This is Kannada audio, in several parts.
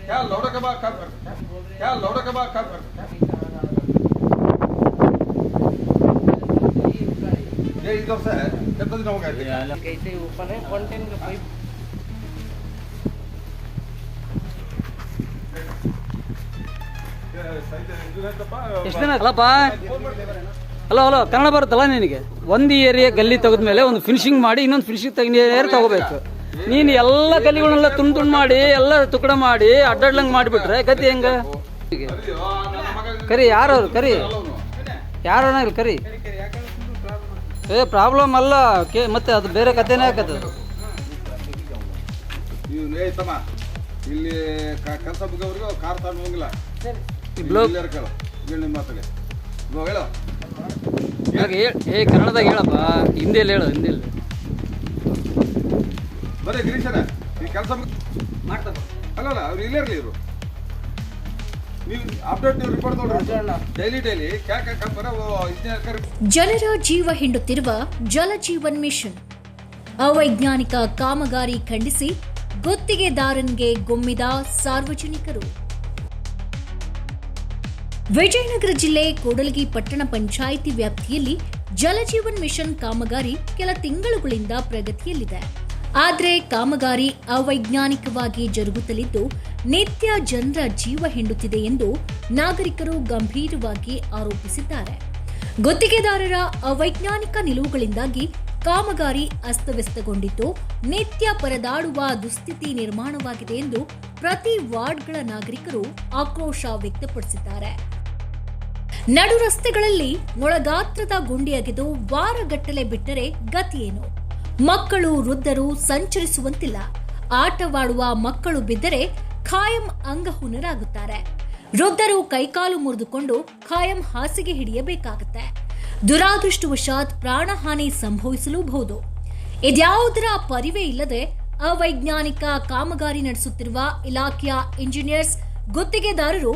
क्या लौड़ा कबाब खा कर क्या लौड़ा कबाब खा कर ये इधर से है कितना दिन हो गए थे कैसे ऊपर है कंटेन का पाइप ये सही है ಇದು ಎಂತಪ್ಪ? ಎಷ್ಟು ದಿನ ಅಲ್ಲಪ್ಪ ಹಲೋ ಹಲೋ ಕನ್ನಡ ಬರುತ್ತಲ್ಲ ನಿನಗೆ ಒಂದು ಏರಿಯಾ ಗಲ್ಲಿ ತೆಗೆದ್ಮೇಲೆ ಒಂದು ಫಿನಿಶಿಂಗ್ ಮಾಡಿ ಇನ್ನೊಂದು ಫಿನಿಶಿಂಗ್ ತೆಗಿ ಏರ್ ತಗೋಬೇಕು ನೀನು ಎಲ್ಲ ಗಲ್ಲಿಗಳನ್ನೆಲ್ಲ ತುಂಡು ತುಂಡು ಮಾಡಿ ಎಲ್ಲ ತುಕಡ ಮಾಡಿ ಅಡ್ಡಾಡ್ಲಂಗೆ ಮಾಡಿಬಿಟ್ರೆ ಗತಿ ಹೆಂಗ? ಕರಿ ಯಾರು ಕರಿ. ಯಾರ ಕರಿ. ಏ ಪ್ರಾಬ್ಲಮ್ ಅಲ್ಲ. ಕೇ ಮತ್ತೆ ಅದು ಬೇರೆ ಕಥೆನೇ ಇಲ್ಲಿ ಕೆಲಸ ಕಾರ್ ತಗೊಂಡು ಹೋಗಿಲ್ಲ. ಕೇಳು. ಹೇಳಿ ಮಾತಲ್ಲಿ ಕನ್ನಡದಾಗ ಹೇಳಪ್ಪ. ಹಿಂದಿಯಲ್ಲಿ ಹೇಳು ಹಿಂದಿಯಲ್ಲಿ. ಬರೀ ಗಿರೀಶರ ಈ ಕೆಲಸ ಅಲ್ಲ ಅಲ್ಲ ಅವ್ರು ಇಲ್ಲೇ ಇರಲಿ ಇವರು. ನೀವು ಅಪ್ಡೇಟ್ ನೀವು ರಿಪೋರ್ಟ್ ನೋಡ್ರಿ. ಡೈಲಿ ಡೈಲಿ ಕ್ಯಾ ಕ್ಯಾ ಕಮ್ ಬರೋ ಇಂಜಿನಿಯರ್ ಕರ್ ಜನರ ಜೀವ ಹಿಂಡುತ್ತಿರುವ ಜಲಜೀವನ್ ಮಿಷನ್. ಅವೈಜ್ಞಾನಿಕ ಕಾಮಗಾರಿ ಖಂಡಿಸಿ ಗುತ್ತಿಗೆದಾರನ್ಗೆ ಗೊಮ್ಮಿದ ಸಾರ್ವಜನಿಕರು. ವಿಜಯನಗರ ಜಿಲ್ಲೆ ಕೂಡಲಗಿ ಪಟ್ಟಣ ಪಂಚಾಯಿತಿ ವ್ಯಾಪ್ತಿಯಲ್ಲಿ ಜಲಜೀವನ್ ಮಿಷನ್ ಕಾಮಗಾರಿ ಕೆಲ ತಿಂಗಳುಗಳಿಂದ ಪ್ರಗತಿಯಲ್ಲಿದೆ. ಆದರೆ ಕಾಮಗಾರಿ ಅವೈಜ್ಞಾನಿಕವಾಗಿ ಜರುಗುತ್ತಲಿದ್ದು ನಿತ್ಯ ಜನರ ಜೀವ ಹಿಂಡುತ್ತಿದೆ ಎಂದು ನಾಗರಿಕರು ಗಂಭೀರವಾಗಿ ಆರೋಪಿಸಿದ್ದಾರೆ. ಗುತ್ತಿಗೆದಾರರ ಅವೈಜ್ಞಾನಿಕ ನಿಲುವುಗಳಿಂದಾಗಿ ಕಾಮಗಾರಿ ಅಸ್ತವ್ಯಸ್ತಗೊಂಡಿದ್ದು ನಿತ್ಯ ಪರದಾಡುವ ದುಸ್ಥಿತಿ ನಿರ್ಮಾಣವಾಗಿದೆ ಎಂದು ಪ್ರತಿ ವಾರ್ಡ್ಗಳ ನಾಗರಿಕರು ಆಕ್ರೋಶ ವ್ಯಕ್ತಪಡಿಸಿದ್ದಾರೆ. ನಡು ರಸ್ತೆಗಳಲ್ಲಿ ಮೊಳಗಾತ್ರದ ಗುಂಡಿಯಾಗಿದ್ದು ವಾರಗಟ್ಟಲೆ ಬಿಟ್ಟರೆ ಗತಿಯೇನು ಮಕ್ಕಳು, ವೃದ್ಧರು ಸಂಚರಿಸುವಂತಿಲ್ಲ. ಆಟವಾಡುವ ಮಕ್ಕಳು ಬಿದ್ದರೆ ಖಾಯಂ ಅಂಗಹುನರಾಗುತ್ತಾರೆ. ವೃದ್ಧರು ಕೈಕಾಲು ಮುರಿದುಕೊಂಡು ಖಾಯಂ ಹಾಸಿಗೆ ಹಿಡಿಯಬೇಕಾಗುತ್ತೆ. ದುರಾದೃಷ್ಟವಶಾತ್ ಪ್ರಾಣಹಾನಿ ಸಂಭವಿಸಲೂಬಹುದು. ಇದ್ಯಾವುದರ ಪರಿವೇ ಇಲ್ಲದೆ ಅವೈಜ್ಞಾನಿಕ ಕಾಮಗಾರಿ ನಡೆಸುತ್ತಿರುವ ಇಲಾಖೆಯ ಇಂಜಿನಿಯರ್ಸ್ ಗುತ್ತಿಗೆದಾರರು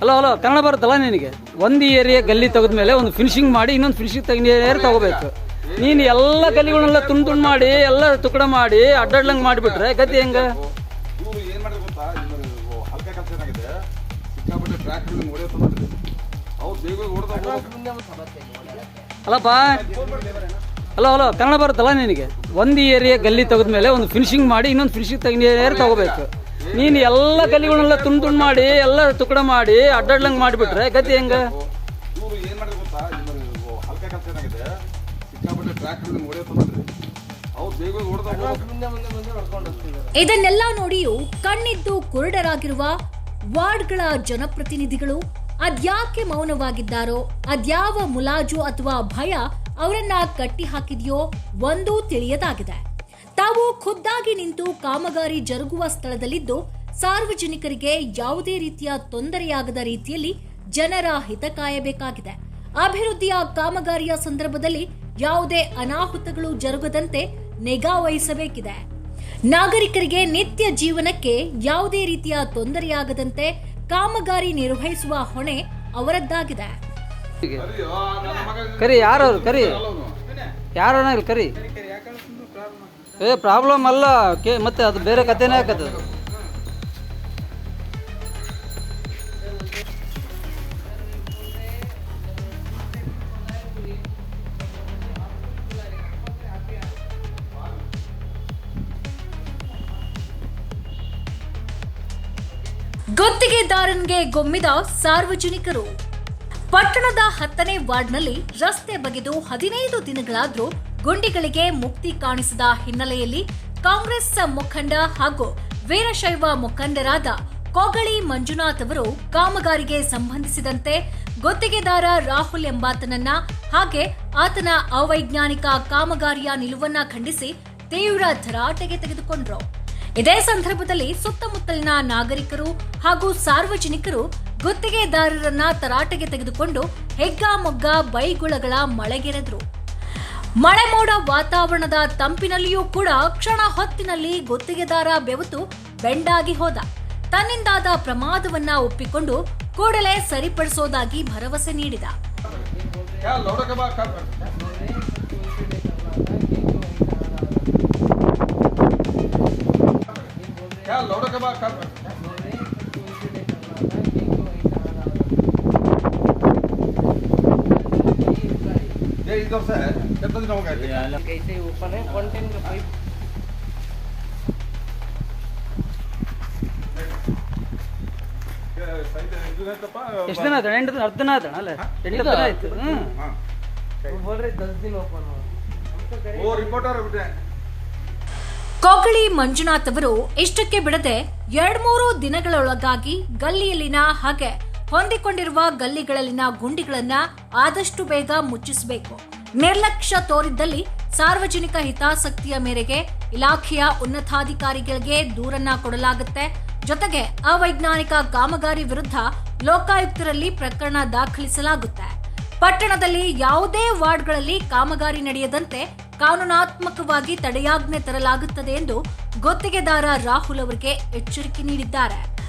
ಅಲ್ಲಪ್ಪ ಹಲೋ ಹಲೋ ಕನ್ನಡ ಬರುತ್ತಲ್ಲ ನಿನಗೆ? ಒಂದು ಏರಿಯಾ ಗಲ್ಲಿ ತೆಗೆದ್ಮೇಲೆ ಒಂದು ಫಿನಿಶಿಂಗ್ ಮಾಡಿ ಇನ್ನೊಂದು ಫಿನಿಶಿಂಗ್ ತೆಗೆದ ಏರಿಯಾ ತಗೋಬೇಕು. ನೀನು ಎಲ್ಲ ಗಲ್ಲಿಗಳನ್ನೆಲ್ಲ ತುಂಡು ತುಂಡು ಮಾಡಿ ಎಲ್ಲ ತುಕಡ ಮಾಡಿ ಅಡ್ಡಾಡ್ಲಂಗೆ ಮಾಡಿಬಿಟ್ರೆ ಗತಿ ಹೆಂಗ? ಅಲ್ಲಪ್ಪ. ಹಲೋ ಹಲೋ ಕನ್ನಡ ಬರುತ್ತಲ್ಲ ನಿನಗೆ? ಒಂದು ಏರಿಯಾ ಗಲ್ಲಿ ತೆಗೆದ ಮೇಲೆ ಒಂದು ಫಿನಿಶಿಂಗ್ ಮಾಡಿ ಇನ್ನೊಂದು ಫಿನಿಶಿಂಗ್ ತೆಗೆದ ಏರಿಯಾ ತಗೋಬೇಕು. ನೀನು ಎಲ್ಲ ಗಲ್ಲಿಗಳನ್ನೆಲ್ಲ ತುಂಡು ತುಂಡು ಮಾಡಿ ಎಲ್ಲ ತುಕಡ ಮಾಡಿ ಅಡ್ಡಾಡ್ಲಂಗೆ ಮಾಡಿಬಿಟ್ರೆ ಗತಿ ಹೆಂಗ? ಇವರು ಏನು ಮಾಡಿದ್ರು ಗೊತ್ತಾ? ಇವ್ರು ಹಲ್ಕ ಕೆಲಸ ಏನಾಗಿದೆ? ಸಿಕ್ಕಾಪಟ್ಟೆ ಟ್ರ್ಯಾಕ್ಟರ್ ಹೊಡೆಯುತ್ತೆ ನೋಡ್ರಿ ಅವ್ರು ಬೇಗ ಹೊಡೆದ ಮುಂದೆ ಮುಂದೆ ಮುಂದೆ ಹೊಡ್ಕೊಂಡು ಹೋಗ್ತಿದ್ದಾರೆ. ಇದನ್ನೆಲ್ಲ ನೋಡಿಯೂ ಕಣ್ಣಿದ್ದು ಕುರುಡರಾಗಿರುವ ವಾರ್ಡ್ಗಳ ಜನಪ್ರತಿನಿಧಿಗಳು ಅದ್ಯಾಕೆ ಮೌನವಾಗಿದ್ದಾರೋ ಅದ್ಯಾವ ಮುಲಾಜು ಅಥವಾ ಭಯ ಅವರನ್ನ ಕಟ್ಟಿ ಹಾಕಿದೆಯೋ ಒಂದೂ ತಿಳಿಯದಾಗಿದೆ. ತಾವು ಖುದ್ದಾಗಿ ನಿಂತು ಕಾಮಗಾರಿ ಜರುಗುವ ಸ್ಥಳದಲ್ಲಿದ್ದು, ಸಾರ್ವಜನಿಕರಿಗೆ ಯಾವುದೇ ರೀತಿಯ ತೊಂದರೆಯಾಗದ ರೀತಿಯಲ್ಲಿ ಜನರ ಹಿತ ಕಾಯಬೇಕಾಗಿದೆ. ಅಭಿವೃದ್ಧಿಯ ಕಾಮಗಾರಿಯ ಸಂದರ್ಭದಲ್ಲಿ ಯಾವುದೇ ಅನಾಹುತಗಳು ಜರುಗದಂತೆ ನಿಗಾ ವಹಿಸಬೇಕಿದೆ. ನಾಗರಿಕರಿಗೆ ನಿತ್ಯ ಜೀವನಕ್ಕೆ ಯಾವುದೇ ರೀತಿಯ ತೊಂದರೆಯಾಗದಂತೆ ಕಾಮಗಾರಿ ನಿರ್ವಹಿಸುವ ಹೊಣೆ ಅವರದ್ದಾಗಿದೆ. ಕರಿ ಯಾರು ಕರಿ. ಯಾರು ಕರಿ. ಏ ಪ್ರಾಬ್ಲಮ್ ಅಲ್ಲ. ಓಕೆ ಮತ್ತೆ ಅದು ಬೇರೆ ಕಥೆನೇ ಹಾಕತ್ತೆ ಗುತ್ತಿಗೆದಾರನ್ಗೆ ಗೊಮ್ಮಿದ ಸಾರ್ವಜನಿಕರು. ಪಟ್ಟಣದ ಹತ್ತನೇ ವಾರ್ಡ್ನಲ್ಲಿ ರಸ್ತೆ ಬಗೆದು ಹದಿನೈದು ದಿನಗಳಾದ್ರೂ ಗುಂಡಿಗಳಿಗೆ ಮುಕ್ತಿ ಕಾಣಿಸಿದ ಹಿನ್ನೆಲೆಯಲ್ಲಿ ಕಾಂಗ್ರೆಸ್ ಮುಖಂಡ ಹಾಗೂ ವೀರಶೈವ ಮುಖಂಡರಾದ ಕೋಗಳಿ ಮಂಜುನಾಥ್ ಅವರು ಕಾಮಗಾರಿಗೆ ಸಂಬಂಧಿಸಿದಂತೆ ಗುತ್ತಿಗೆದಾರ ರಾಹುಲ್ ಎಂಬಾತನನ್ನ ಹಾಗೆ ಆತನ ಅವೈಜ್ಞಾನಿಕ ಕಾಮಗಾರಿಯ ನಿಲುವನ್ನ ಖಂಡಿಸಿ ತೀವ್ರ ಧರಾಟೆಗೆ ತೆಗೆದುಕೊಂಡ್ರು. ಇದೇ ಸಂದರ್ಭದಲ್ಲಿ ಸುತ್ತಮುತ್ತಲಿನ ನಾಗರಿಕರು ಹಾಗೂ ಸಾರ್ವಜನಿಕರು ಗುತ್ತಿಗೆದಾರರನ್ನ ತರಾಟೆಗೆ ತೆಗೆದುಕೊಂಡು ಹೆಗ್ಗಾಮೊಗ್ಗ ಬೈಗುಳಗಳ ಮಳೆಗೆರೆದ್ರು. ಮಳೆ ಮೋಡ ವಾತಾವರಣದ ತಂಪಿನಲ್ಲಿಯೂ ಕೂಡ ಕ್ಷಣ ಹೊತ್ತಿನಲ್ಲಿ ಗುತ್ತಿಗೆದಾರ ಬೆವತು ಬೆಂಡಾಗಿ ಹೋದ. ತನ್ನಿಂದಾದ ಪ್ರಮಾದವನ್ನ ಒಪ್ಪಿಕೊಂಡು ಕೂಡಲೇ ಸರಿಪಡಿಸೋದಾಗಿ ಭರವಸೆ ನೀಡಿದ. क्या लौड़ा कबाब खा कर क्या लौटा के बाद कर ये इधर से है कितना दिन हो गए थे? कैसे ही ओपन है कंटेन का पाइप ये सही है, इधर है तो पा- ಎಷ್ಟು ದಿನ ಆಯ್ತು ಎಂಟು ದಿನ ಹತ್ತು ದಿನ ಆಯ್ತಣ್ಣ ಅಲ್ಲ ಎಂಟು ದಿನ ಆಯ್ತು ಹ್ಞೂ हाँ वो बोल रहे दस दिन ओपन हो हम तो करें वो रिपोर्टर बिटे ಕೊಗಳಿ ಮಂಜುನಾಥ್ ಅವರು ಇಷ್ಟಕ್ಕೆ ಬಿಡದೆ ಎರಡ್ಮೂರು ದಿನಗಳೊಳಗಾಗಿ ಗಲ್ಲಿಯಲ್ಲಿನ ಹಾಗೆ ಹೊಂದಿಕೊಂಡಿರುವ ಗಲ್ಲಿಗಳಲ್ಲಿನ ಗುಂಡಿಗಳನ್ನ ಆದಷ್ಟು ಬೇಗ ಮುಚ್ಚಿಸಬೇಕು ನಿರ್ಲಕ್ಷ್ಯ ತೋರಿದ್ದಲ್ಲಿ ಸಾರ್ವಜನಿಕ ಹಿತಾಸಕ್ತಿಯ ಮೇರೆಗೆ ಇಲಾಖೆಯ ಉನ್ನತಾಧಿಕಾರಿಗಳಿಗೆ ದೂರನ್ನ ಕೊಡಲಾಗುತ್ತೆ. ಜೊತೆಗೆ ಅವೈಜ್ಞಾನಿಕ ಕಾಮಗಾರಿ ವಿರುದ್ಧ ಲೋಕಾಯುಕ್ತರಲ್ಲಿ ಪ್ರಕರಣ ದಾಖಲಿಸಲಾಗುತ್ತೆ. ಪಟ್ಟಣದಲ್ಲಿ ಯಾವುದೇ ವಾರ್ಡ್ಗಳಲ್ಲಿ ಕಾಮಗಾರಿ ನಡೆಯದಂತೆ ಕಾನೂನಾತ್ಮಕವಾಗಿ ತಡೆಯಾಜ್ಞೆ ತರಲಾಗುತ್ತದೆ ಎಂದು ಗುತ್ತಿಗೆದಾರ ರಾಹುಲ್ ಅವರಿಗೆ ಎಚ್ಚರಿಕೆ ನೀಡಿದ್ದಾರೆ.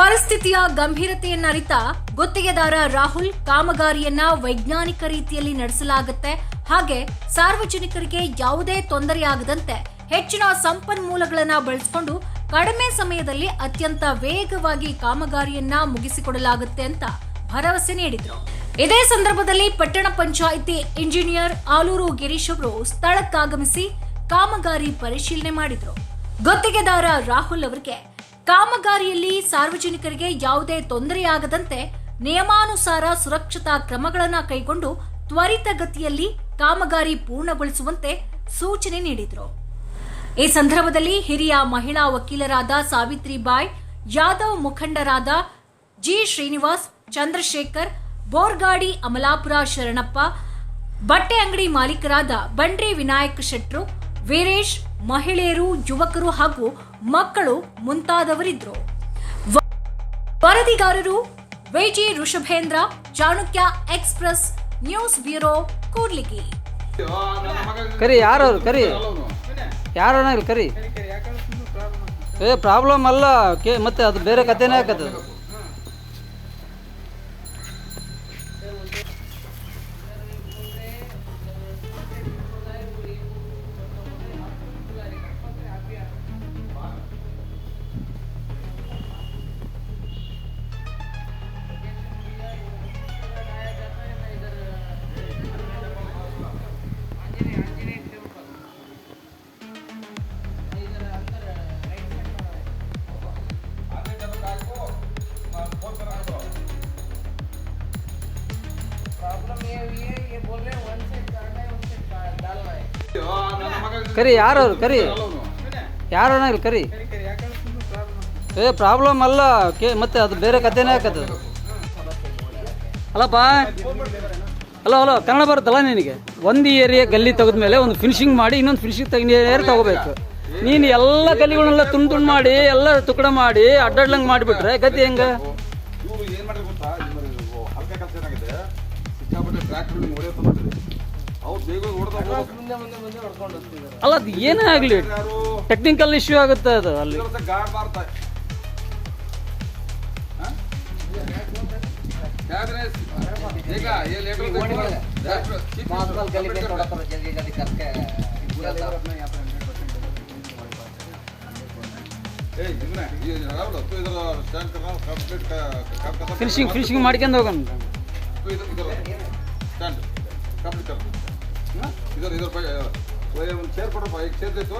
ಪರಿಸ್ಥಿತಿಯ ಗಂಭೀರತೆಯನ್ನರಿತ ಗುತ್ತಿಗೆದಾರ ರಾಹುಲ್ ಕಾಮಗಾರಿಯನ್ನ ವೈಜ್ಞಾನಿಕ ರೀತಿಯಲ್ಲಿ ನಡೆಸಲಾಗುತ್ತೆ. ಹಾಗೆ ಸಾರ್ವಜನಿಕರಿಗೆ ಯಾವುದೇ ತೊಂದರೆಯಾಗದಂತೆ ಹೆಚ್ಚಿನ ಸಂಪನ್ಮೂಲಗಳನ್ನ ಬಳಸಿಕೊಂಡು ಕಡಿಮೆ ಸಮಯದಲ್ಲಿ ಅತ್ಯಂತ ವೇಗವಾಗಿ ಕಾಮಗಾರಿಯನ್ನ ಮುಗಿಸಿಕೊಡಲಾಗುತ್ತೆ ಅಂತ ಭರವಸೆ ನೀಡಿದ್ರು. ಇದೇ ಸಂದರ್ಭದಲ್ಲಿ ಪಟ್ಟಣ ಪಂಚಾಯಿತಿ ಇಂಜಿನಿಯರ್ ಆಲೂರು ಗಿರೀಶ್ ಅವರು ಸ್ಥಳಕ್ಕಾಗಮಿಸಿ ಕಾಮಗಾರಿ ಪರಿಶೀಲನೆ ಮಾಡಿದ್ರು. ಗುತ್ತಿಗೆದಾರ ರಾಹುಲ್ ಅವರಿಗೆ ಕಾಮಗಾರಿಯಲ್ಲಿ ಸಾರ್ವಜನಿಕರಿಗೆ ಯಾವುದೇ ತೊಂದರೆಯಾಗದಂತೆ ನಿಯಮಾನುಸಾರ ಸುರಕ್ಷತಾ ಕ್ರಮಗಳನ್ನು ಕೈಗೊಂಡು ತ್ವರಿತಗತಿಯಲ್ಲಿ ಕಾಮಗಾರಿ ಪೂರ್ಣಗೊಳಿಸುವಂತೆ ಸೂಚನೆ ನೀಡಿದರು. ಈ ಸಂದರ್ಭದಲ್ಲಿ ಹಿರಿಯ ಮಹಿಳಾ ವಕೀಲರಾದ ಸಾವಿತ್ರಿ ಬಾಯ್ ಯಾದವ್ ಮುಖಂಡರಾದ ಜಿ ಶ್ರೀನಿವಾಸ್, ಚಂದ್ರಶೇಖರ್, ಬೋರ್ಗಾಡಿ ಅಮಲಾಪುರ ಶರಣಪ್ಪ ಬಟ್ಟೆ ಅಂಗಡಿ ಮಾಲೀಕರಾದ ಬಂಡ್ರಿ ವಿನಾಯಕ್ ಶೆಟ್ರು, ವೀರೇಶ್ ಮಹಿಳೆಯರು, ಯುವಕರು ಹಾಗೂ ಮಕ್ಕಳು ಮುಂತಾದವರಿದ್ದರು. ವರದಿಗಾರರು Y G Rishabhendra, Chanakya express news bureau, Kudligi. ಕರಿ, ಯಾರು ಕರಿ. ಯಾರು ಕರಿ. ಏ, ಪ್ರಾಬ್ಲಮ್ ಅಲ್ಲ. ಮತ್ತೆ ಅದು ಬೇರೆ ಕಥೆನೇ ಹಾಕದು ಕರಿ ಯಾರು ಕರಿ. ಯಾರು ಅಣ್ಣ ಇಲ್ಲಿ ಕರಿ? ಏ ಪ್ರಾಬ್ಲಮ್ ಅಲ್ಲ. ಕೇ, ಮತ್ತೆ ಅದು ಬೇರೆ ಕಥೆನೇ ಹಾಕದು ಅಲ್ಲಪ್ಪ. ಅಲ್ಲ ಅಲೋ, ಕನ್ನಡ ಬರುತ್ತಲ್ಲ ನಿನಗೆ? ಒಂದು ಏರಿಯಾ ಗಲ್ಲಿ ತೆಗೆದ್ಮೇಲೆ ಒಂದು ಫಿನಿಶಿಂಗ್ ಮಾಡಿ ಇನ್ನೊಂದು ಫಿನಿಶಿಂಗ್ ಏರಿಯಾ ತಗೋಬೇಕು. ನೀನು ಎಲ್ಲ ಗಲ್ಲಿಗಳನ್ನೆಲ್ಲ ತುಂಡು ತುಂಡು ಮಾಡಿ, ಎಲ್ಲ ತುಕಡ ಮಾಡಿ, ಅಡ್ಡಾಡ್ಲಂಗೆ ಮಾಡಿಬಿಟ್ರೆ ಗತಿ ಹೆಂಗೆ? ಏನ್ ಅಲ್ಲ ಅದು ಏನೇ ಆಗಲಿ ಟೆಕ್ನಿಕಲ್ ಇಶ್ಯೂ ಆಗುತ್ತೆ ಅದು ಅಲ್ಲಿ. ಫಿನಿಶಿಂಗ್ ಫಿನಿಶಿಂಗ್ ಮಾಡ್ಕೊಂಡು ಹೋಗೋಣ. ಕಂಪ್ಲೀಟ್ ಇದರ ಇದರ ಬಗ್ಗೆ ಒಂದು ಚೇರ್ ಕೊಡ್ರಪ್ಪ ಈಗ ಚೇರ್ ಬೇಕು.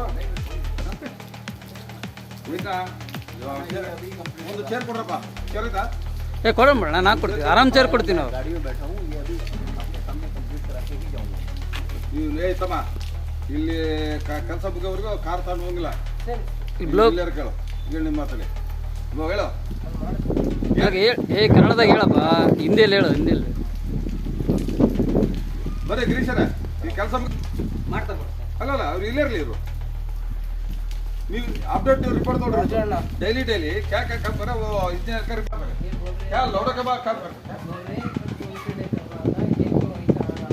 ಉಳಿತಾ? ಒಂದು ಚೇರ್ ಕೊಡ್ರಪ್ಪ. ಚೇರ್ ಆಯ್ತಾ? ಏ ಕೊಡಂಬಣ ನಾ ಕೊಡ್ತೀನಿ. ಆರಾಮ್ ಚೇರ್ ಕೊಡ್ತೀನಿ ನಾವು ನೀವು ತಮ್ಮ ಇಲ್ಲಿ ಕೆಲಸ ಮುಗಿಯೋವರೆಗೂ ಕಾರ್ ತಗೊಂಡು ಹೋಗಿಲ್ಲ. ಕೇಳು ಹೇಳಿ ನಿಮ್ಮ ಮಾತಲ್ಲಿ. ಹೇಳು. ಏ ಕನ್ನಡದಾಗ ಹೇಳಪ್ಪ. ಹಿಂದಿಯಲ್ಲಿ ಹೇಳು ಹಿಂದಿಯಲ್ಲಿ. ಬರೀ ಗಿರೀಶರೇ. ಈ ಕೆಲಸ ಅಲ್ಲಲ್ಲ ಅವ್ರು ಇಲ್ಲೇ ಇರಲಿ ಇವರು ನೀವು ಅಪ್ಡೇಟ್ ರಿಪೋರ್ಟ್ ನೋಡ್ರಿ ಡೈಲಿ ಡೈಲಿ ಕ್ಯಾ ಕ್ಯಾ ಕಮ್ ಬರ वो इंजीनियर का रिपोर्ट क्या लौटा के बाद कब बोल रहे हैं कि उनसे नहीं करना था ये तो वैसा आना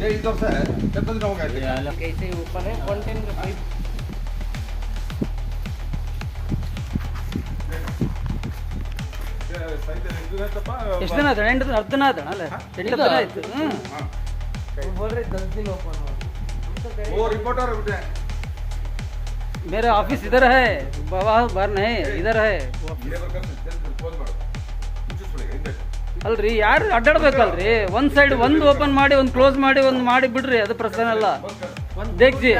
ये इधर से है कितना दिन हो गए थे? कैसे ही ओपन है कंटेन का पाइप ಎಷ್ಟು ದಿನ ಆಯ್ತು ಎಂಟು ದಿನ ಹತ್ತು ದಿನ ಆಯ್ತಣ್ಣ ಅಲ್ಲ ಎಂಟು ದಿನ ಆಯ್ತು ಹ್ಞೂ हाँ। वो बोल रहे दस दिन ओपन हो हम तो करें वो रिपोर्टर बिटे मेरा ऑफिस इधर है बाबा बाहर नहीं इधर है ಲೇಬರ್ ಕರ್ಸಿ ಕ್ಲೋಸ್ ಮಾಡು ಮುಚ್ಚಿಸ್ಬಿಡಿ ಹಿಂದೆ ಅಲ್ರಿ ಯಾರು ಅಡ್ಡಾಡ್ಬೇಕಲ್ರಿ ಒಂದ್ ಸೈಡ್ ಒಂದು ಓಪನ್ ಮಾಡಿ ಒಂದು ಕ್ಲೋಸ್ ಮಾಡಿ ಒಂದು ಮಾಡಿ ಬಿಡ್ರಿ ಅದು ಪ್ರಶ್ನೆ ಅಲ್ಲ देख जी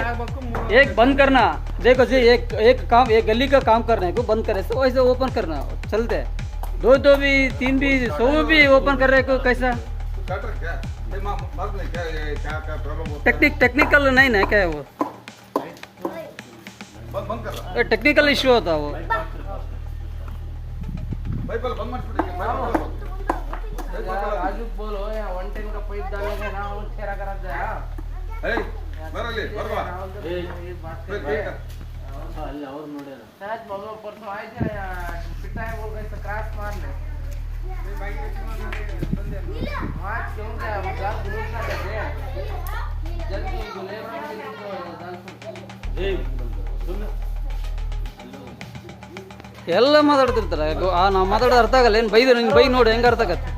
एक बंद करना देखो जी एक एक काम एक गली का काम करने को बंद करे तो वैसे ओपन करना चलते दो दो भी तीन भी सौ भी ओपन कर रहे कोई कैसा? टेक्निक टेक्निकल नहीं ना क्या है वो? टेक्निकल इश्यू होता वो। राजू बोलो वन टेन का पैप डालोगे ना वो खेरा करा जाए ಬರಲಿ ಬರುವ ಅಲ್ಲ ಅವ್ರು ನೋಡ್ಯಾರ ಮಗ ಪರ್ಸು ಆಯ್ತು ಎಲ್ಲ ಮಾತಾಡ್ತಿರ್ತಾರೆ. ನಾವು ಮಾತಾಡೋದು ಅರ್ಥ ಆಗಲ್ಲ. ಏನು ಬೈದು ನಿಂಗೆ ಬೈ ನೋಡು ಹೆಂಗೆ ಅರ್ಥ ಆಗತ್ತೆ?